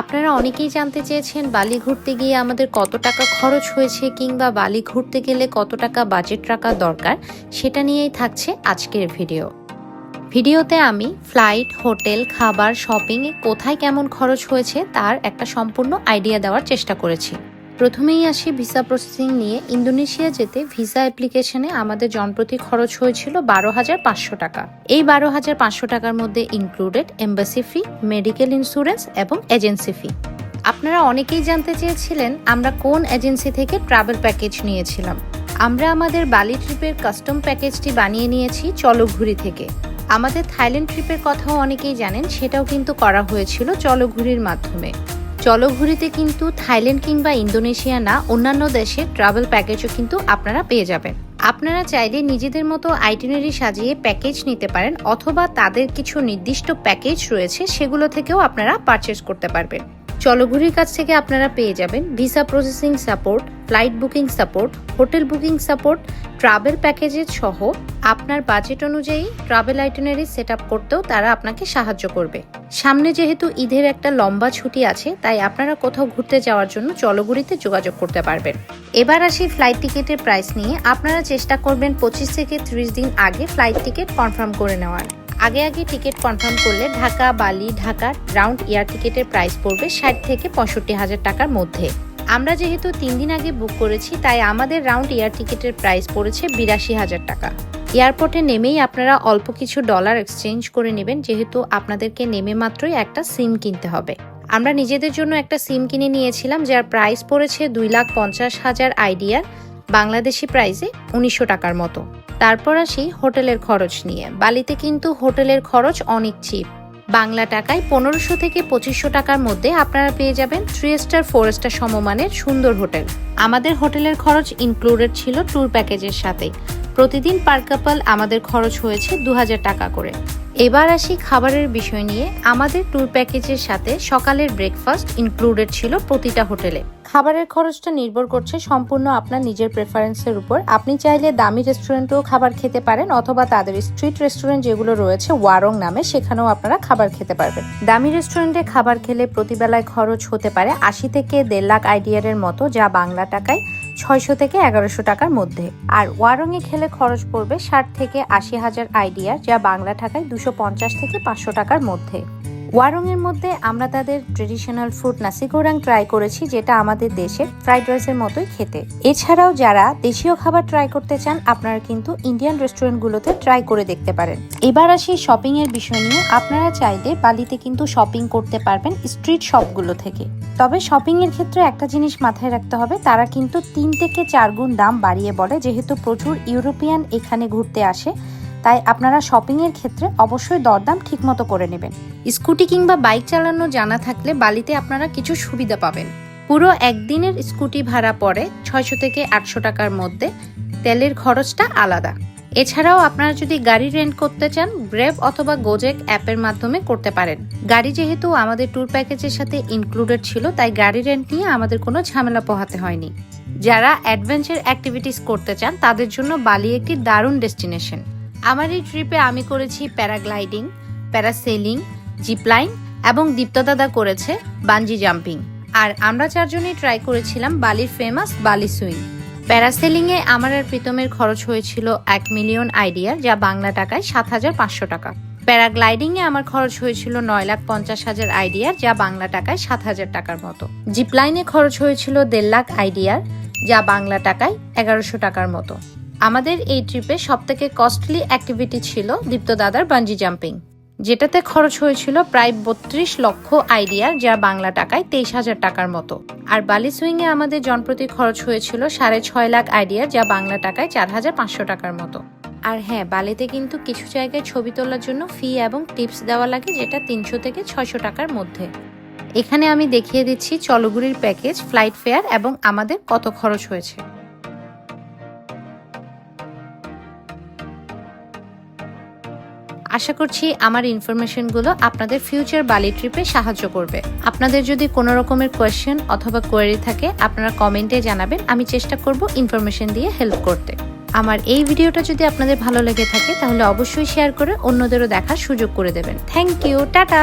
আপনারা অনেকেই জানতে চেয়েছেন বালি ঘুরতে গিয়ে আমাদের কত টাকা খরচ হয়েছে কিংবা বালি ঘুরতে গেলে কত টাকা বাজেট রাখা দরকার, সেটা নিয়েই থাকছে আজকের ভিডিও ভিডিওতে আমি ফ্লাইট হোটেল খাবার শপিংয়ে কোথায় কেমন খরচ হয়েছে তার একটা সম্পূর্ণ আইডিয়া দেওয়ার চেষ্টা করেছি। প্রথমেই আসি ভিসা প্রসেসিং নিয়ে। ইন্দোনেশিয়া যেতে ভিসা অ্যাপ্লিকেশনে আমাদের জনপ্রতি খরচ হয়েছিল বারো হাজার পাঁচশো টাকা। এই বারো হাজার পাঁচশো টাকার মধ্যে included embassy fee medical insurance এবং এজেন্সি ফি আপনারা অনেকেই জানতে চেয়েছিলেন আমরা কোন এজেন্সি থেকে ট্রাভেল প্যাকেজ নিয়েছিলাম। আমরা আমাদের বালি ট্রিপের কাস্টম প্যাকেজটি বানিয়ে নিয়েছি চলঘুরি থেকে। আমাদের থাইল্যান্ড ট্রিপের কথাও অনেকেই জানেন, সেটাও কিন্তু করা হয়েছিল চলঘুরির মাধ্যমে। চলঘুরিতে কিন্তু থাইল্যান্ড কিংবা ইন্দোনেশিয়া না, অন্যান্য দেশের ট্রাভেল প্যাকেজও কিন্তু আপনারা পেয়ে যাবেন। আপনারা চাইলে নিজেদের মতো আইটিনারি সাজিয়ে প্যাকেজ নিতে পারেন, অথবা তাদের কিছু নির্দিষ্ট প্যাকেজ রয়েছে, সেগুলো থেকেও আপনারা পারচেস করতে পারবেন। চলঘুরির কাছ থেকে আপনারা পেয়ে যাবেন visa processing support, flight booking support, hotel booking support, travel প্যাকেজের সহ আপনার বাজেট অনুযায়ী ট্রাভেল আইটিনারি সেট আপ করতেও তারা আপনাকে সাহায্য করবে। সামনে যেহেতু ঈদের একটা লম্বা ছুটি আছে, তাই আপনারা কোথাও ঘুরতে যাওয়ার জন্য চলগুড়িতে যোগাযোগ করতে পারবেন। এবার আসি ফ্লাইট টিকিটের প্রাইস নিয়ে। আপনারা চেষ্টা করবেন পঁচিশ থেকে ত্রিশ দিন আগে ফ্লাইট টিকিট কনফার্ম করে নেওয়ার। আগে আগে টিকিট কনফার্ম করলে Dhaka, Bali, Dhaka round air টিকিটের প্রাইস পড়বে ষাট থেকে পঁয়ষট্টি হাজার টাকার মধ্যে। আমরা যেহেতু তিন দিন আগে বুক করেছি, তাই আমাদের রাউন্ড এয়ার টিকিটের প্রাইস পড়েছে বিরাশি হাজার টাকা। এয়ারপোর্টে নেমেই আপনারা অল্প কিছু ডলার এক্সচেঞ্জ করে নেবেন, যেহেতু আপনাদেরকে নেমে মাত্রই একটা সিম কিনতে হবে। আমরা নিজেদের জন্য একটা সিম কিনে নিয়েছিলাম, যার প্রাইস পড়েছে দুই লাখ পঞ্চাশ হাজার আইডিয়ার বাংলাদেশি প্রাইসে উনিশশো টাকার মতো। তারপর আসি হোটেলের খরচ নিয়ে। বালিতে কিন্তু হোটেলের খরচ অনেক চিপ বাংলা টাকায় পনেরোশো থেকে পঁচিশশো টাকার মধ্যে আপনারা পেয়ে যাবেন থ্রি স্টার ফোর স্টার সমমানের সুন্দর হোটেল। আমাদের হোটেলের খরচ ইনক্লুডেড ছিল ট্যুর প্যাকেজের সাথে। প্রতিদিন পার কাপাল আমাদের খরচ হয়েছে দু হাজার টাকা করে। এবার আসি খাবারের বিষয় নিয়ে। আমাদের ট্যুর প্যাকেজের সাথে সকালের ব্রেকফাস্ট ইনক্লুডেড ছিল প্রতিটা হোটেলে। খাবারের খরচটা নির্ভর করছে সম্পূর্ণ আপনার নিজের প্রেফারেন্সের উপর। আপনি চাইলে দামি রেস্টুরেন্টেও খাবার খেতে পারেন অথবা তাদের স্ট্রিট রেস্টুরেন্ট যেগুলো রয়েছে ওয়ারং নামে, সেখানেও আপনারা খাবার খেতে পারবেন। দামি রেস্টুরেন্টে খাবার খেলে প্রতিবেলায় খরচ হতে পারে আশি থেকে দেড় লাখ আইডিয়ারের মতো, যা বাংলা টাকায় ছয়শো থেকে এগারোশো টাকার মধ্যে। আর ওয়ারংয়ে খেলে খরচ পড়বে ষাট থেকে আশি হাজার আইডিয়া, যা বাংলা টাকায় দুশো পঞ্চাশ থেকে পাঁচশো টাকার মধ্যে। ওয়ারংয়ের মধ্যে আমরা তাদের ট্রেডিশনাল ফুড নাসিগোরাং ট্রাই করেছি, যেটা আমাদের দেশে ফ্রাইড রাইসের মতোই খেতে। এছাড়াও যারা দেশীয় খাবার ট্রাই করতে চান, আপনারা কিন্তু ইন্ডিয়ান রেস্টুরেন্টগুলোতে ট্রাই করে দেখতে পারেন। এবার আসি শপিং এর বিষয় নিয়ে। আপনারা চাইলে বালিতে কিন্তু শপিং করতে পারবেন স্ট্রিট শপগুলো থেকে। তবে শপিং এর ক্ষেত্রে একটা জিনিস মাথায় রাখতে হবে, তারা কিন্তু তিন থেকে চার গুণ দাম বাড়িয়ে বলে, যেহেতু প্রচুর ইউরোপিয়ান এখানে ঘুরতে আসে, তাই আপনারা শপিং এর ক্ষেত্রে অবশ্যই দরদাম ঠিকমতো করে নেবেন। স্কুটি কিংবা বাইক চালানো জানা থাকলে বালিতে আপনারা কিছু সুবিধা পাবেন। পুরো একদিনের স্কুটি ভাড়া পড়ে ছয়শো থেকে আটশো টাকার মধ্যে, তেলের খরচটা আলাদা। এছাড়াও আপনারা যদি গাড়ি রেন্ট করতে চান গ্রেভ অথবা গোজেক অ্যাপের মাধ্যমে করতে পারেন। গাড়ি যেহেতু আমাদের ট্যুর প্যাকেজের সাথে ইনক্লুডেড ছিল, তাই গাড়ি রেন্ট নিয়ে আমাদের কোনো ঝামেলা পোহাতে হয়নি। যারা অ্যাডভেঞ্চার অ্যাক্টিভিটিস করতে চান, তাদের জন্য বালি একটি দারুণ ডেস্টিনেশন আমার এই ট্রিপে আমি করেছি প্যারাগ্লাইডিং প্যারাসেলিং জিপলাইন এবং দীপ্তদাদা করেছে বাঞ্জি জাম্পিং আর আমরা চারজনেই ট্রাই করেছিলাম বালির ফেমাস বালি সুইং প্যারাসেলিংয়ে আমার আর প্রীতমের খরচ হয়েছিল এক মিলিয়ন আইডিয়া, যা বাংলা টাকায় সাত হাজার পাঁচশো টাকা। প্যারাগ্লাইডিংয়ে আমার খরচ হয়েছিল নয় লাখ পঞ্চাশ হাজার আইডিয়ার যা বাংলা টাকায় সাত হাজার টাকার মতো। জিপলাইনে খরচ হয়েছিল দেড় লাখ আইডিয়ার যা বাংলা টাকায় এগারোশো টাকার মতো। আমাদের এই ট্রিপে সবথেকে কস্টলি অ্যাক্টিভিটি ছিল দীপ্ত দাদার বাঞ্জি জাম্পিং। যেটাতে খরচ হয়েছিল প্রায় বত্রিশ লক্ষ আইডিয়ার যা বাংলা টাকায় তেইশ হাজার টাকার মতো। আর বালি সুইংয়ে আমাদের জনপ্রতি খরচ হয়েছিল সাড়ে ছয় লাখ আইডিয়ার যা বাংলা টাকায় চার হাজার পাঁচশো টাকার মতো। আর হ্যাঁ বালিতে কিন্তু কিছু জায়গায় ছবি তোলার জন্য ফি এবং টিপস দেওয়া লাগে, যেটা তিনশো থেকে ছয়শো টাকার মধ্যে। এখানে আমি দেখিয়ে দিচ্ছি চলগুড়ির প্যাকেজ, ফ্লাইট ফেয়ার এবং আমাদের কত খরচ হয়েছে। আশা করছি আমার ইনফরমেশনগুলো আপনাদের ফিউচার বালি ট্রিপে সাহায্য করবে। আপনাদের যদি কোনো রকমের কোয়েশ্চেন অথবা কোয়েরি থাকে, আপনারা কমেন্টে জানাবেন। আমি চেষ্টা করব ইনফরমেশন দিয়ে হেল্প করতে। আমার এই ভিডিওটা যদি আপনাদের ভালো লেগে থাকে, তাহলে অবশ্যই শেয়ার করে অন্যদেরও দেখার সুযোগ করে দেবেন। Thank you tata!